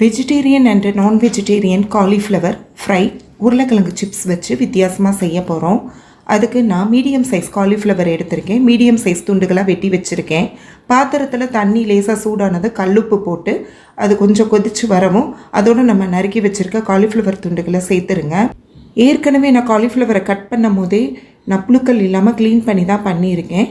Vegetarian and நான் vegetarian cauliflower fry உருளைக்கிழங்கு chips வச்சு வித்தியாசமாக செய்ய போகிறோம் அதுக்கு நான் மீடியம் சைஸ் காலிஃப்ளவர் எடுத்திருக்கேன். மீடியம் சைஸ் துண்டுகளாக வெட்டி வச்சுருக்கேன். பாத்திரத்தில் தண்ணி லேசாக சூடானது கல்லுப்பு போட்டு அது கொஞ்சம் கொதிச்சு வரவும் அதோட நம்ம நறுக்கி வச்சுருக்க காலிஃப்ளவர் துண்டுகளை சேர்த்துருங்க. ஏற்கனவே நான் காலிஃப்ளவரை கட் பண்ணும் போதே நான் புழுக்கள் இல்லாமல் க்ளீன் பண்ணி தான் பண்ணியிருக்கேன்.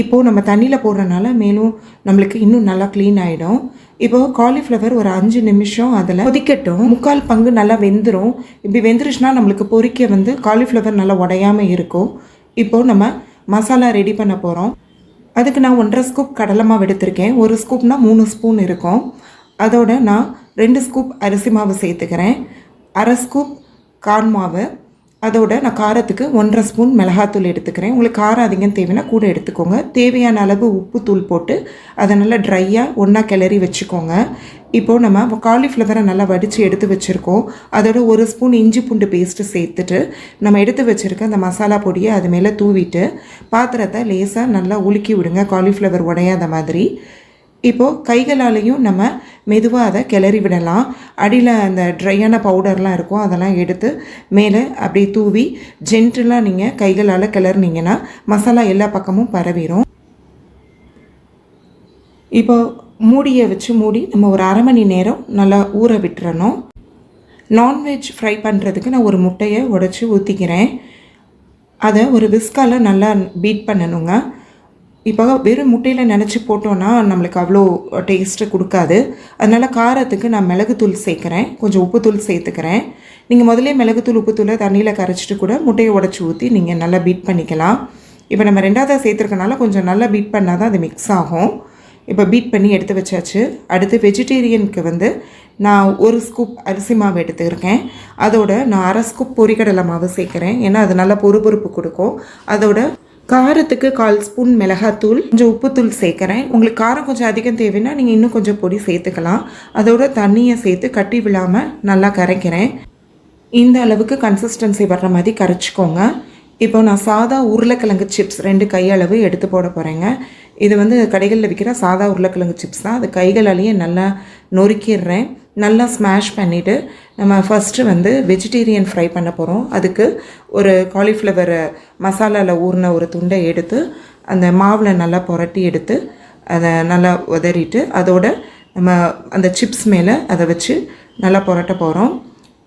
இப்போது நம்ம தண்ணியில் போடுறனால மேலும் நம்மளுக்கு இன்னும் நல்லா க்ளீன் ஆகிடும் இப்போது காலிஃப்ளவர் ஒரு அஞ்சு நிமிஷம் அதில் கொதிக்கட்டும். முக்கால் பங்கு நல்லா வெந்துடும் இப்படி வெந்துருச்சுன்னா நம்மளுக்கு பொறிக்க வந்து காலிஃப்ளவர் நல்லா உடையாமல் இருக்கும். இப்போது நம்ம மசாலா ரெடி பண்ண போகிறோம் அதுக்கு நான் ஒன்றரை ஸ்கூப் கடலை மாவு எடுத்திருக்கேன். ஒரு ஸ்கூப்னா மூணு ஸ்பூன் இருக்கும். அதோட நான் ரெண்டு ஸ்கூப் அரிசி மாவு சேர்த்துக்கிறேன். அரை ஸ்கூப் கார்ன் மாவு. அதோட நான் காரத்துக்கு ஒன்றரை ஸ்பூன் மிளகாத்தூள் எடுத்துக்கிறேன். உங்களுக்கு காரம் அதிகம் தேவைன்னா கூட எடுத்துக்கோங்க. தேவையான அளவு உப்பு தூள் போட்டு அதை நல்லா ட்ரையாக ஒன்றா கிளறி வச்சுக்கோங்க. இப்போது நம்ம காலிஃப்ளவரை நல்லா வடித்து எடுத்து வச்சுருக்கோம். அதோட ஒரு ஸ்பூன் இஞ்சி பூண்டு பேஸ்ட்டு சேர்த்துட்டு நம்ம எடுத்து வச்சுருக்க அந்த மசாலா பொடியை அது மேலே தூவிட்டு பாத்திரத்தை லேசாக நல்லா உலுக்கி விடுங்க. காலிஃப்ளவர் உடையாத மாதிரி. இப்போது கைகளாலேயும் நம்ம மெதுவாக அதை கிளறி விடலாம். அடியில் அந்த ட்ரையான பவுடர்லாம் இருக்கும் அதெல்லாம் எடுத்து மேலே அப்படியே தூவி ஜென்டிலாக நீங்கள் கைகளால் கிளறினீங்கன்னா மசாலா எல்லா பக்கமும் பரவிடும் இப்போ மூடியை வச்சு மூடி நம்ம ஒரு அரை மணி நேரம் நல்லா ஊற விட்டுறணும். நான்வெஜ் ஃப்ரை பண்ணுறதுக்கு நான் ஒரு முட்டையை உடச்சி ஊற்றிக்கிறேன் அதை ஒரு விஸ்கால நல்லா பீட் பண்ணணுங்க. இப்போ வெறும் முட்டையில் நினச்சி போட்டோன்னா நம்மளுக்கு அவ்வளோ டேஸ்ட்டு கொடுக்காது. அதனால் காரத்துக்கு நான் மிளகுத்தூள் சேர்க்குறேன். கொஞ்சம் உப்புத்தூள் சேர்த்துக்கிறேன். நீங்கள் முதல்ல மிளகுத்தூள் உப்புத்தூளை தண்ணியில் கரைச்சிட்டு கூட முட்டையை உடச்சி ஊற்றி நீங்கள் நல்லா பீட் பண்ணிக்கலாம். இப்போ நம்ம ரெண்டாவதாக சேர்த்துருக்கனால கொஞ்சம் நல்லா பீட் பண்ணால் தான் அது மிக்ஸ் ஆகும். இப்போ பீட் பண்ணி எடுத்து வச்சாச்சு. அடுத்து வெஜிடேரியனுக்கு வந்து நான் ஒரு ஸ்கூப் அரிசி மாவு எடுத்துருக்கேன். அதோட நான் அரை ஸ்கூப் பொரிக்கடலை மாவு சேர்க்குறேன். ஏன்னா அது நல்லா பொறுபொறுப்பு கொடுக்கும். அதோட காரத்துக்கு கால் ஸ்பூன் மிளகாத்தூள் கொஞ்சம் உப்புத்தூள் சேர்க்குறேன். உங்களுக்கு காரம் கொஞ்சம் அதிகம் தேவைன்னா நீங்கள் இன்னும் கொஞ்சம் பொடி சேர்த்துக்கலாம். அதோட தண்ணியை சேர்த்து கட்டி விழாமல் நல்லா கரைக்கிறேன். இந்த அளவுக்கு கன்சிஸ்டன்சி வர்ற மாதிரி கரைச்சிக்கோங்க. இப்போ நான் சாதா உருளைக்கிழங்கு சிப்ஸ் ரெண்டு கையளவு எடுத்து போட போகிறேங்க இது வந்து கடைகளில் விற்கிற சாதா உருளைக்கிழங்கு சிப்ஸ் தான். அது கைகளாலேயே நல்லா நொறுக்கிடுறேன். நல்லா ஸ்மாஷ் பண்ணிவிட்டு நம்ம ஃபஸ்ட்டு வந்து வெஜிடேரியன் ஃப்ரை பண்ண போகிறோம் அதுக்கு ஒரு காலிஃப்ளவரை மசாலாவில் ஊறின ஒரு துண்டை எடுத்து அந்த மாவில் நல்லா புரட்டி எடுத்து அதை நல்லா உதறிட்டு அதோட நம்ம அந்த சிப்ஸ் மேலே அதை வச்சு நல்லா புரட்ட போகிறோம்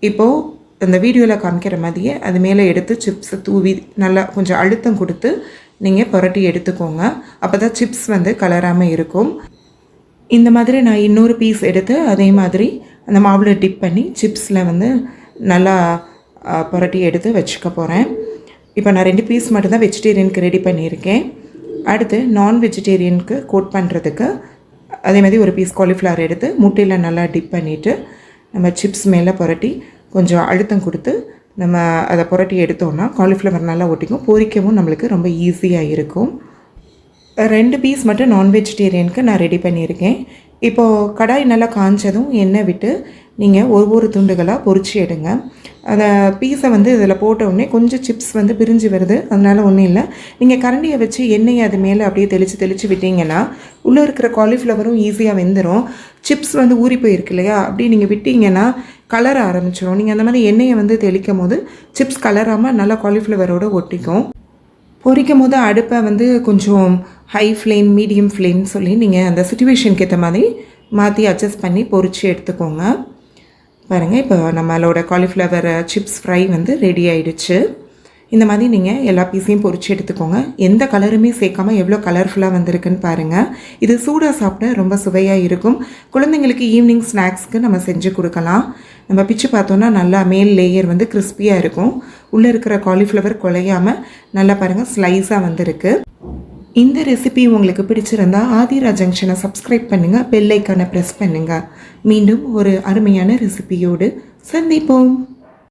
இப்போது இந்த வீடியோவில் காமிக்கிற மாதிரியே அது மேலே எடுத்து சிப்ஸை தூவி நல்லா கொஞ்சம் அழுத்தம் கொடுத்து நீங்கள் புரட்டி எடுத்துக்கோங்க. அப்போ தான் சிப்ஸ் வந்து கலராமல் இருக்கும். இந்த மாதிரி நான் இன்னொரு பீஸ் எடுத்து அதே மாதிரி அந்த மாவில் டிப் பண்ணி சிப்ஸில் வந்து நல்லா புரட்டி எடுத்து வச்சுக்க போகிறேன் இப்போ நான் ரெண்டு பீஸ் மட்டும்தான் வெஜிடேரியனுக்கு ரெடி பண்ணியிருக்கேன். அடுத்து நான் வெஜிடேரியனுக்கு கோட் பண்ணுறதுக்கு அதே மாதிரி ஒரு பீஸ் காலிஃப்ளவர் எடுத்து முட்டையில் நல்லா டிப் பண்ணிவிட்டு நம்ம சிப்ஸ் மேலே புரட்டி கொஞ்சம் அழுத்தம் கொடுத்து நம்ம அதை புரட்டி எடுத்தோம்னா காலிஃப்ளவர் நல்லா ஒட்டிக்கும். பொரிக்கவும் நம்மளுக்கு ரொம்ப ஈஸியாக இருக்கும். ரெண்டு பீஸ் மட்டும் நான் வெஜிடேரியனுக்கு நான் ரெடி பண்ணியிருக்கேன். இப்போது கடாய் நல்லா காஞ்சதும் எண்ணெய் விட்டு நீங்கள் ஒரு ஒரு துண்டுகளாக பொரிச்சு எடுங்க. அந்த பீஸை வந்து இதில் போட்ட உடனே கொஞ்சம் சிப்ஸ் வந்து பிரிஞ்சு வருது. அதனால் ஒன்றும் இல்லை. நீங்கள் கரண்டியை வச்சு எண்ணெயை அது மேலே அப்படியே தெளித்து தெளித்து விட்டீங்கன்னா உள்ளே இருக்கிற காலிஃப்ளவரும் ஈஸியாக வெந்துடும் சிப்ஸ் வந்து ஊறி போயிருக்கு இல்லையா? அப்படி நீங்கள் விட்டீங்கன்னா கலர ஆரம்பிச்சிடும் நீங்கள் அந்த மாதிரி எண்ணெயை வந்து தெளிக்கும் போது சிப்ஸ் கலராமல் நல்லா காலிஃப்ளவரோடு ஒட்டிக்கும். பொரிக்கும் போது அடுப்பை வந்து கொஞ்சம் ஹை ஃப்ளேம் மீடியம் ஃப்ளேம் சொல்லி நீங்கள் அந்த சுச்சுவேஷனுக்கு ஏற்ற மாதிரி மாற்றி அட்ஜஸ்ட் பண்ணி பொரித்து எடுத்துக்கோங்க. பாருங்கள் இப்போ நம்மளோட காலிஃப்ளவர் சிப்ஸ் ஃப்ரை வந்து ரெடி ஆயிடுச்சு. இந்த மாதிரி நீங்கள் எல்லா பீஸையும் பொரித்து எடுத்துக்கோங்க. எந்த கலருமே சேர்க்காம எவ்வளோ கலர்ஃபுல்லாக வந்திருக்குன்னு பாருங்கள் இது சூடாக சாப்பிட ரொம்ப சுவையாக இருக்கும். குழந்தைங்களுக்கு ஈவினிங் ஸ்நாக்ஸ்க்கு நம்ம செஞ்சு கொடுக்கலாம். நம்ம பிச்சு பார்த்தோன்னா நல்லா மேல் லேயர் வந்து கிறிஸ்பியாக இருக்கும். உள்ளே இருக்கிற காலிஃப்ளவர் குலையாமல் நல்லா பாருங்கள் ஸ்லைஸாக வந்திருக்கு. இந்த ரெசிபி உங்களுக்கு பிடிச்சிருந்தா ஆதிரா ஜங்ஷனை சப்ஸ்கிரைப் பண்ணுங்கள் பெல்லைக்கான ப்ரெஸ் பண்ணுங்கள் மீண்டும் ஒரு அருமையான ரெசிபியோடு சந்திப்போம்.